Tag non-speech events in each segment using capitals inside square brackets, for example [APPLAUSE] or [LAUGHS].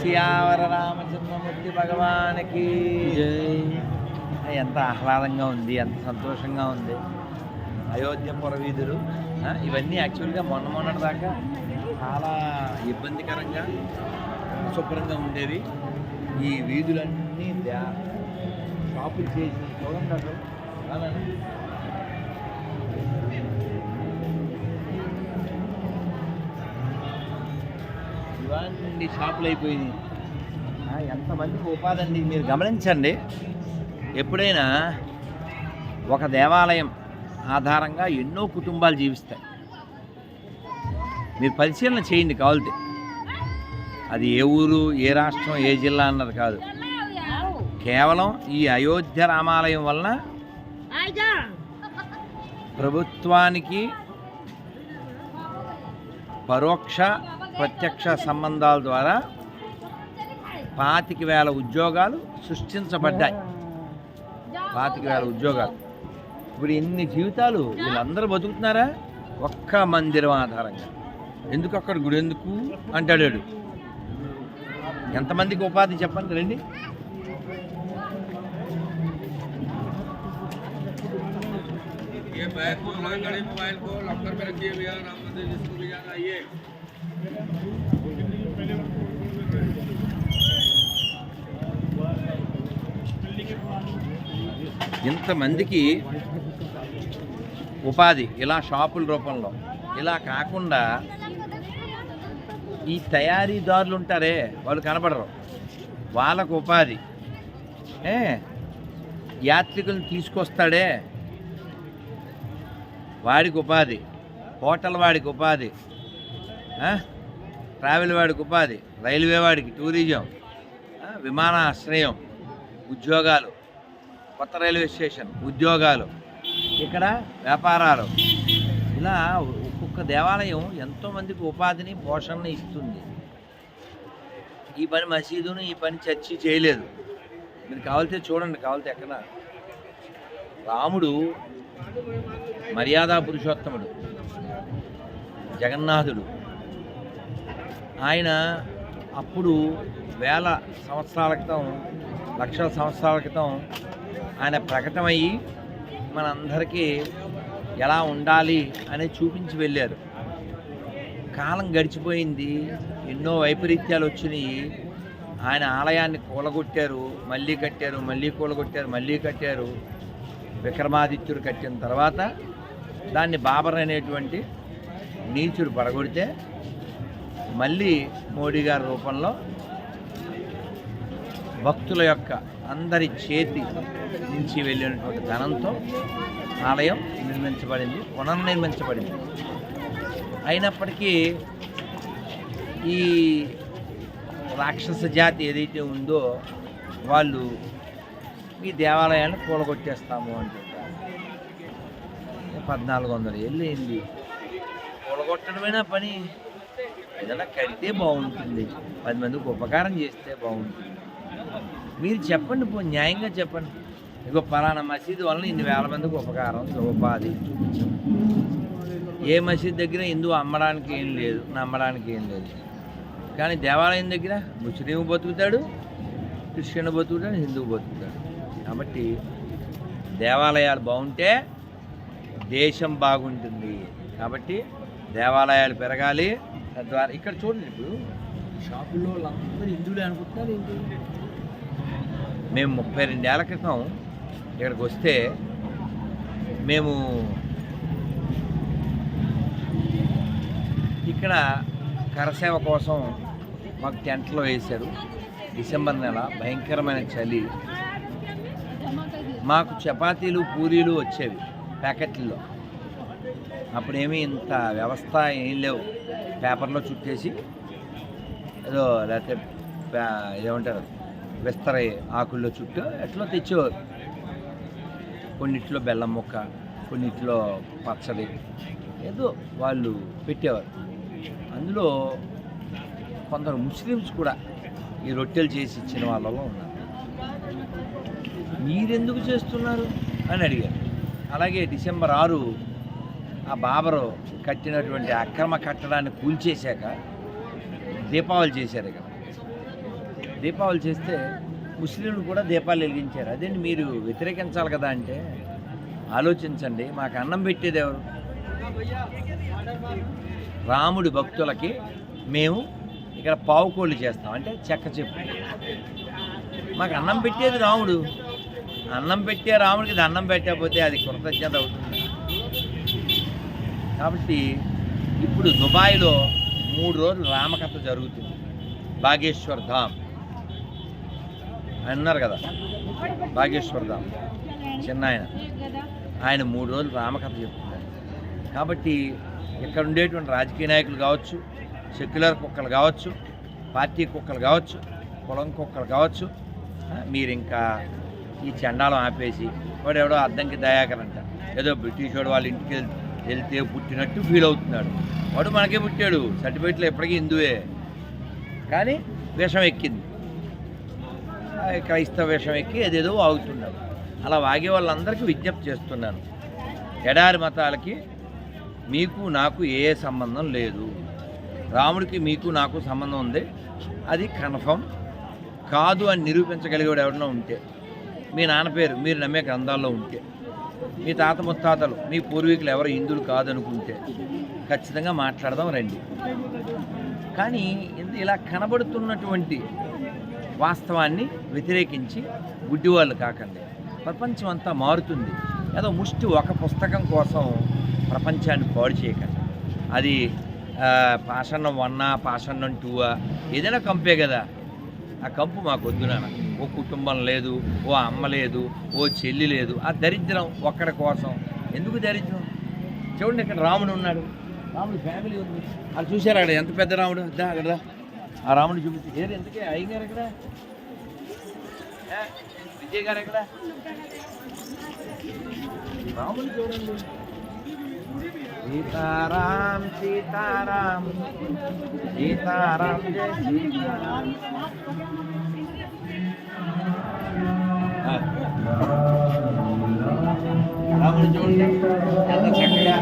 సియావర రామచంద్రమూర్తి భగవానికి ఎంత ఆహ్లాదంగా ఉంది ఎంత సంతోషంగా ఉంది. అయోధ్య పురవీధులు ఇవన్నీ యాక్చువల్గా మొన్న మొన్నటి దాకా చాలా ఇబ్బందికరంగా శుభ్రంగా ఉండేవి. ఈ వీధులన్నీ షాపులు చేసి చూడండి అసలు. ఇవన్నీ షాపులు అయిపోయినాయి. ఆ, ఎంతమందికి ఉపాధి అండి మీరు గమనించండి. ఎప్పుడైనా ఒక దేవాలయం ఆధారంగా ఎన్నో కుటుంబాలు జీవిస్తాయి. మీరు పరిశీలన చేయండి కావాలితే. అది ఏ ఊరు ఏ రాష్ట్రం ఏ జిల్లా అన్నది కాదు. కేవలం ఈ అయోధ్య రామాలయం వలన ప్రభుత్వానికి పరోక్ష ప్రత్యక్ష సంబంధాల ద్వారా పాతిక వేల ఉద్యోగాలు సృష్టించబడ్డాయి పాతిక వేల ఉద్యోగాలు ఇప్పుడు ఎన్ని జీవితాలు వీళ్ళందరూ బతుకుతున్నారా ఒక్క మందిరం ఆధారంగా ఎందుకు అక్కడ గుడి ఎందుకు అంటాడు వాడు. ఎంతమందికి ఉపాధి చెప్పండి రండి ये बैग को हमारे गाड़ी मोबाइल को लॉकर में रखिए भैया राम मंदिर जिसको भी जाना आइए ఇంతమందికి ఉపాధి ఇలా షాపుల రూపంలో. ఇలా కాకుండా ఈ తయారీదారులు ఉంటారే వాళ్ళు కనపడరు వాళ్ళకు ఉపాధి. ఏ? యాత్రికులను తీసుకొస్తాడే. వాడికి ఉపాధి. హోటల్ వాడికి ఉపాధి. ట్రావెల్ వాడికి ఉపాధి. రైల్వే వాడికి టూరిజం. విమానాశ్రయం. ఉద్యోగాలు. కొత్త రైల్వే స్టేషన్ ఉద్యోగాలు ఇక్కడ వ్యాపారాలు. ఇలా ఒక్కొక్క దేవాలయం ఎంతోమందికి ఉపాధిని పోషణని ఇస్తుంది. ఈ పని మసీదును ఈ పని చర్చి చేయలేదు. మీరు కావాలితే చూడండి కావాలితే ఎక్కడ. రాముడు మర్యాదా పురుషోత్తముడు జగన్నాథుడు. ఆయన అప్పుడు వేల సంవత్సరాల క్రితం లక్షల సంవత్సరాల క్రితం ఆయన ప్రకటమయ్యి మనందరికీ ఎలా ఉండాలి అని చూపించి వెళ్ళారు. కాలం గడిచిపోయింది ఎన్నో వైపరీత్యాలు వచ్చినాయి. ఆయన ఆలయాన్ని కూలగొట్టారు మళ్ళీ కట్టారు మళ్ళీ కూలగొట్టారు మళ్ళీ కట్టారు. విక్రమాదిత్యుడు కట్టిన తర్వాత దాన్ని బాబర్ అనేటువంటి నీచుడు పడగొడితే మళ్ళీ మోడీ గారి రూపంలో భక్తుల యొక్క అందరి చేతి నుంచి వెళ్ళినటువంటి ధనంతో ఆలయం నిర్మించబడింది పునర్నిర్మించబడింది. అయినప్పటికీ ఈ రాక్షస జాతి ఏదైతే ఉందో వాళ్ళు ఈ దేవాలయాన్ని కూలగొట్టేస్తాము అంటుంటారు పద్నాలుగు వందల ఏళ్ళు అయింది. కూలగొట్టడమైనా పని? ఏదైనా కడితే బాగుంటుంది. పది మందికి ఉపకారం చేస్తే బాగుంటుంది. మీరు చెప్పండి పో న్యాయంగా చెప్పండి. ఇగో పలానా మసీదు వలన ఇన్ని వేల మందికి ఉపకారం ఉపాధి చూపించాం. ఏ మసీద్ దగ్గర హిందువు అమ్మడానికి ఏం లేదు నమ్మడానికి ఏం లేదు. కానీ దేవాలయం దగ్గర ముస్లిం బతుకుతాడు క్రిస్టియన్ బతుకుతాడు హిందువు బతుకుతాడు. కాబట్టి దేవాలయాలు బాగుంటే దేశం బాగుంటుంది. కాబట్టి దేవాలయాలు పెరగాలి. తద్వారా ఇక్కడ చూడండి ఇప్పుడు. షాపుల్లో వాళ్ళందరూ హిందువులే అనుకుంటున్నారు ఏంటి మేము ముప్పై రెండేళ్ళ క్రితం ఇక్కడికి వస్తే మేము ఇక్కడ కరసేవ కోసం మాకు టెంట్లో వేశారు. డిసెంబర్ నెల భయంకరమైన చలి. మాకు చపాతీలు పూరీలు వచ్చేవి ప్యాకెట్లలో. అప్పుడేమీ ఇంత వ్యవస్థ ఏం లేవు. పేపర్లో చుట్టేసి ఏదో లేకపోతే ఏమంటారు? విస్తరై ఆకుల్లో చుట్టూ ఎట్లా తెచ్చేవారు? కొన్నిట్లో బెల్లం ముక్క కొన్నిట్లో పచ్చడి ఏదో వాళ్ళు పెట్టేవారు. అందులో కొందరు ముస్లిమ్స్ కూడా ఈ రొట్టెలు చేసి ఇచ్చిన వాళ్ళలో ఉన్నారు. మీరెందుకు చేస్తున్నారు? అని అడిగారు. అలాగే డిసెంబర్ ఆరు ఆ బాబరు కట్టినటువంటి అక్రమ కట్టడాన్ని కూల్చేశాక దీపావళి చేశారు ఇక్కడ దీపావళి చేస్తే ముస్లింలు కూడా దీపాలు వెలిగించారు. అదేంటి మీరు వ్యతిరేకించాలి కదా అంటే ఆలోచించండి. మాకు అన్నం పెట్టేది ఎవరు? రాముడి భక్తులకి మేము ఇక్కడ పావుకోళ్ళు చేస్తాం. అంటే చెక్క చెప్పు. మాకు అన్నం పెట్టేది రాముడు. అన్నం పెట్టే రాముడికి అన్నం పెట్టకపోతే అది కృతజ్ఞత అవుతుంది. కాబట్టి ఇప్పుడు దుబాయ్లో మూడు రోజులు రామకథ జరుగుతుంది. బాగేశ్వర్ ధామ్. అన్నారు కదా. బాగేశ్వర్ ధామ్. చిన్న ఆయన. ఆయన మూడు రోజులు రామకథ చెప్తున్నారు. కాబట్టి ఇక్కడ ఉండేటువంటి రాజకీయ నాయకులు కావచ్చు సెక్యులర్ కుక్కలు కావచ్చు పార్టీ కుక్కలు కావచ్చు కులం కుక్కలు కావచ్చు మీరు ఇంకా ఈ చండాలం ఆపేసి వాడెవడో అర్థంకి అద్దంకి దయాకర్ అంట. ఏదో బ్రిటిష్ వాడు వాళ్ళ ఇంటికి వెళ్తే పుట్టినట్టు ఫీల్ అవుతున్నాడు. వాడు మనకే పుట్టాడు. సర్టిఫికెట్లో ఎప్పటికీ హిందువే. కానీ విషం ఎక్కింది. క్రైస్తవ విషయం ఎక్కి ఏదేదో వాగుతున్నారు. అలా వాగే వాళ్ళందరికీ విజ్ఞప్తి చేస్తున్నాను. ఎడారి మతాలకి మీకు నాకు ఏ సంబంధం లేదు. రాముడికి మీకు నాకు సంబంధం ఉంది. అది కన్ఫర్మ్. కాదు అని నిరూపించగలిగేవాడు ఎవరైనా ఉంటే మీ నాన్న పేరు మీరు నమ్మే గ్రంథాల్లో ఉంటే మీ తాత ముత్తాతలు మీ పూర్వీకులు ఎవరు హిందువులు కాదనుకుంటే ఖచ్చితంగా మాట్లాడదాం రండి. కానీ ఇంత ఇలా కనబడుతున్నటువంటి వాస్తవాన్ని వ్యతిరేకించి గుడ్డివాళ్ళు కాకండి. ప్రపంచం అంతా మారుతుంది. ఏదో ముష్టి ఒక పుస్తకం కోసం ప్రపంచాన్ని పాడు చేయకండి. అది ఆ, వన్నా పాషాణం టూవా ఏదైనా కంపే కదా. ఆ కంపు మాకు వద్దు నాన్న. ఓ కుటుంబం లేదు ఓ అమ్మ లేదు ఓ చెల్లి లేదు. ఆ దరిద్రం ఒక్కడి కోసం. ఎందుకు దరిద్రం? చూడండి ఇక్కడ రాముడు ఉన్నాడు. రాముడు ఫ్యామిలీ ఉంది. అది చూసారా అక్కడ ఎంత పెద్ద రాముడు? దా అక్కడ ఆ రాముడు చూపించి ఏది ఎందుకే అయ్యగారు ఎక్కడ ఏ, విజయ్ గారు ఎక్కడ రాముడు చూడండి సీతారాం సీతారాం సీతారాం జయ సీతారాం ఆ. రాముడు చూడండి ఎంత చక్కగా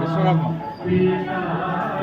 విశ్వరూపం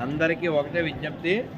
అందరికీ ఒకటే విజ్ఞప్తి.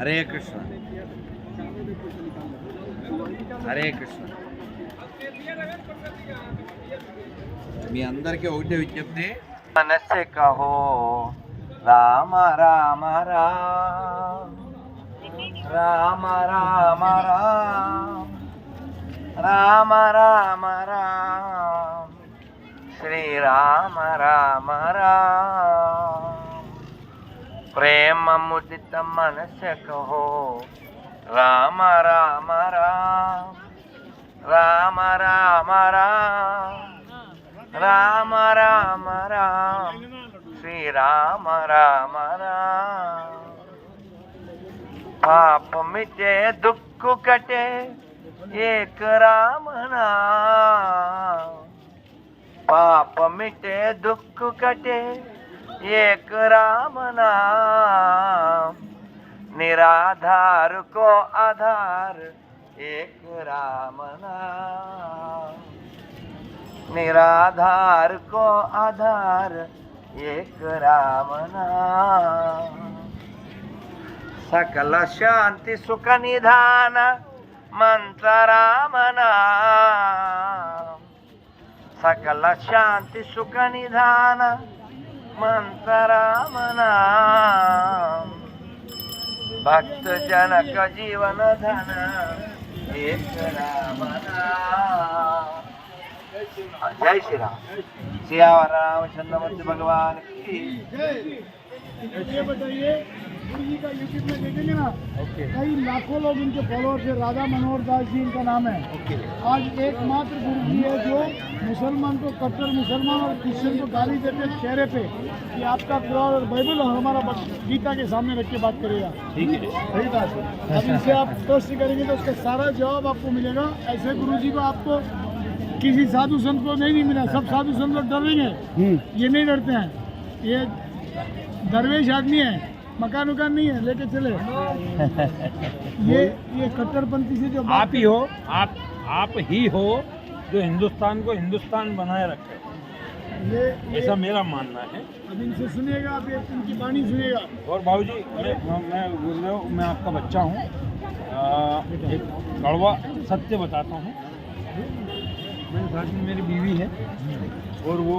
హరే కృష్ణ. హరే కృష్ణ. మీ అందరికీ ఒకటే విజ్ఞప్తి. మనస్సే కహో. రామ రామ రామ రామ రామ రామ రామ రామ రామ. శ్రీరామ రామ రామ ప్రేమ ముదిత మనసో కహో రామ రామ రామ. రామ రామ రామ. రామ రామ రామ. శ్రీరామ రామ రామ. పాపమితే దుఃఖ కటే. एक राम नाम। पाप मिटे, दुख कटे, एक राम नाम। निराधार को आधार, एक राम नाम। निराधार को आधार, एक राम नाम। मनचा राम नाम सकल शांती सुख निधान मनचा राम नाम भक्त जनक जीवन धन एक राम. नाम जय श्रीराम सिया रामचंद्र भगवान की गुरु जी का यूट्यूब में देखेंगे ना? कई लाखों लोग इनके फॉलोअर्स है राधा मनोहर दास जी इनका नाम है। आज एकमात्र गुरु जी है जो मुसलमान को कट्टर मुसलमान और क्रिश्चियन को गाली देते चेहरे पे कि आपका कुरान और बाइबल और हमारा गीता के सामने रख के बात करेगा। ठीक है। सही बात है। अब इनसे आप प्रश्न करेंगे तो उसका सारा जवाब आपको मिलेगा। ऐसे गुरु जी को आपको किसी साधु संत को नहीं, नहीं मिला। सब साधु संत लोग डरेंगे ये नहीं डरते हैं। ये दरवेश आदमी है मकान उकान नहीं है लेके चले। [LAUGHS] ये ये कट्टरपंथी से जो आप ही हो आप आप ही हो जो हिंदुस्तान को हिंदुस्तान बनाए रखे। ये, ये ऐसा मेरा मानना है। अब इनसे सुनिएगा आप ये इनकी वाणी सुनिएगा और बाबूजी मैं मैं गुरुदेव मैं आपका बच्चा हूँ। एक कड़वा सत्य बताता हूँ। मेरे साथ में मेरी बीवी है और वो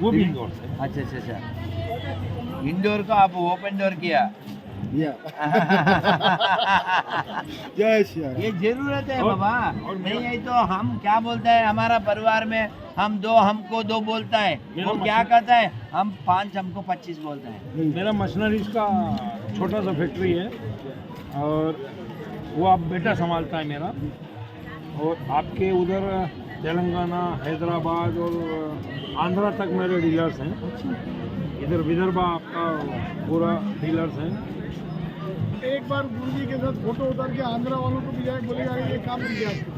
वो भी इंदौर से। अच्छा अच्छा अच्छा। इंडोर को आप ओपन डोर किया। [LAUGHS] जय श्री राम। ये ज़रूरत है बाबा। नहीं है तो हम क्या बोलता है? हमारा परिवार में हम दो हमको दो बोलता है। वो क्या कहता है? हम पाँच हमको पच्चीस बोलता है। मेरा मशीनरीज का छोटा सा फैक्ट्री है। और वो आप बेटा संभालता है मेरा। और आपके उधर तेलंगाना हैदराबाद और आंध्रा तक मेरे डीलर्स हैं। इधर विदर्भा आपका पूरा डीलर्स हैं। एक बार गुरु जी के साथ फ़ोटो उतार के आंध्रा वालों को भी जाए बोलेगा "अरे ये काम मिल गया आपको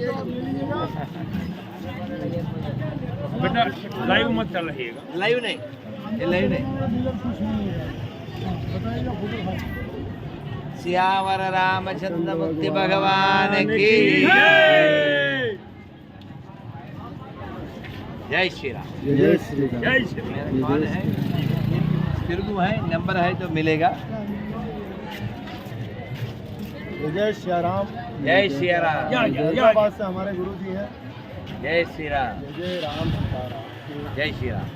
ये आप ले लीजिएगा बेटा लाइव मत चल रहिएगा लाइव नहीं। ये लाइव नहीं। सियावर रामचंद्र मुक्ति भगवान की जय श्री राम जय श्री राम जय श्री राम। कौन है तेलुगु है नंबर है तो मिलेगा। जय श्री राम जय श्री राम से हमारे गुरु जी हैं। जय श्री राम जय राम जय श्री राम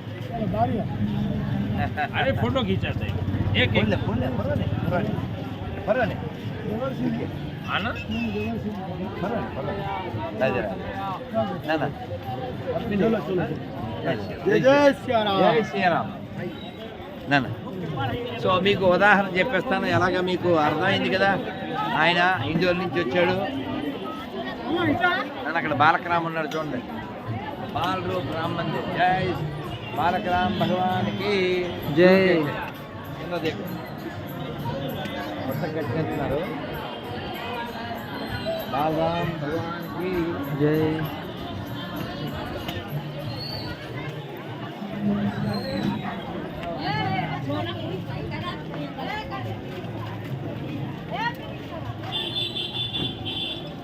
अरे फ़ोटो खींचाते हैं एक बोल एक। ले बोल ले परवाने శ్రీరామ్. సో మీకు ఉదాహరణ చెప్పేస్తాను. ఎలాగ మీకు అర్థమైంది కదా? ఆయన ఇండోర్ నుంచి వచ్చాడు. నన్ను అక్కడ బాలకరామ్ ఉన్నాడు చూడండి. బాలరు రామ్ జై బాలకరామ్ భగవానికి. జై. కింద దగ్గర కట్టిస్తున్నారు బాలరామ్ భగవాన్కి జై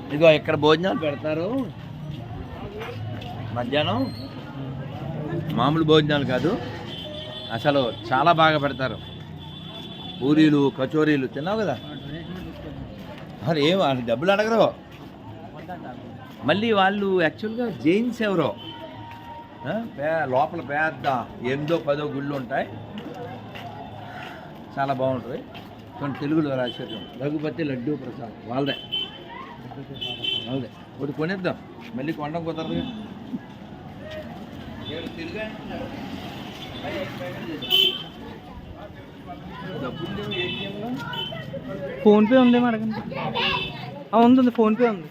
ఇదిగో ఇక్కడ భోజనాలు పెడతారు. మధ్యాహ్నం మామూలు భోజనాలు కాదు. అసలు చాలా బాగా పెడతారు. పూరీలు కచోరీలు తిన్నావు కదా? మరి ఏం వాళ్ళు డబ్బులు అడగరు మళ్ళీ వాళ్ళు యాక్చువల్గా జైన్స్ ఎవరో? లోపల పెద్ద ఎనిమిదో పదో గుళ్ళు ఉంటాయి. చాలా బాగుంటుంది. కొన్ని తెలుగులో రాశారు రఘుపతి లడ్డూ ప్రసాద్ వాళ్ళదే. వాళ్ళదే. ఒకటి కొనిద్దాం. మళ్ళీ కొనడం కుదరదు. ఏడు ఫోన్పే ఉందేమో అడగండి ఉంది ఉంది. ఫోన్పే ఉంది.